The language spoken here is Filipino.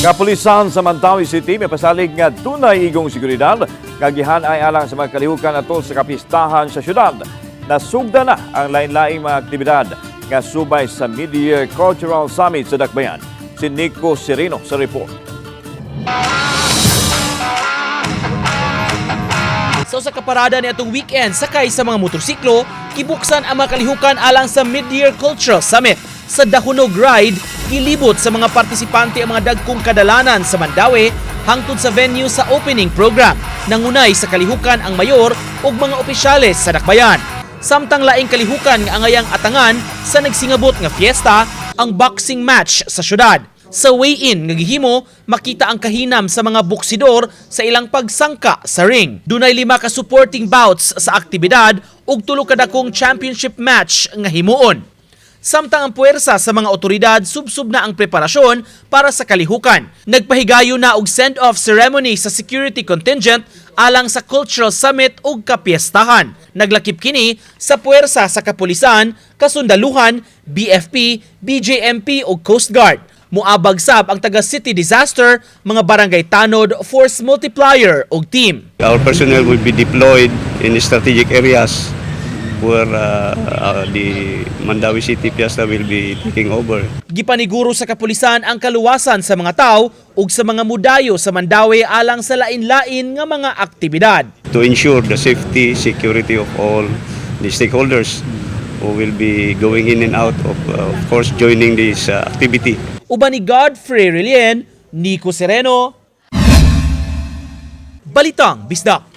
Kapulisan sa Mantawi City may pasalig nga tunay igong seguridad kagihan ay alang sa mga kalihukan atol sa kapistahan sa syudad. Nasugda na ang lain-laing mga aktibidad nga subay sa Mid-Year Cultural Summit sa Dakbayan. Si Nico Sereno sa report. So sa kaparada ni atong weekend sakay sa mga motorsiklo, kibuksan ang mga kalihukan alang sa Mid-Year Cultural Summit. Sa Dahunog Ride, kilibot sa mga partisipante ang mga dagkong kadalanan sa Mandawi hangtod sa venue sa opening program. Nangunay sa kalihukan ang mayor ug mga opisyales sa Dakbayan. Samtang laing kalihukan nga angayang atangan sa nagsingabot nga fiesta ang boxing match sa syudad. Sa weigh-in nga gihimo, makita ang kahinam sa mga buksidor sa ilang pagsangka sa ring. Dunay lima ka supporting bouts sa aktibidad ug tulo ka dakong championship match nga himuon. Samtang ang puwersa sa mga otoridad subsub na ang preparasyon para sa kalihukan. Nagpahigayo na og send-off ceremony sa security contingent alang sa Cultural Summit ug kapiestahan. Naglakip kini sa puwersa sa kapulisan, kasundaluhan, BFP, BJMP ug Coast Guard. Muabag sab ang taga City Disaster, mga barangay tanod, force multiplier ug team. Our personnel will be deployed in strategic areas where uh, uh, the Mandawi City Fiesta will be taking over. Gipaniguro sa kapulisan ang kaluwasan sa mga tao ug sa mga mudayo sa Mandawi alang sa lain-lain nga mga aktibidad. To ensure the safety, security of all the stakeholders who will be going in and out of, uh, of course, joining this uh, activity. Uban ni Godfrey Relien, Nico Sereno, Balitang Bisdak.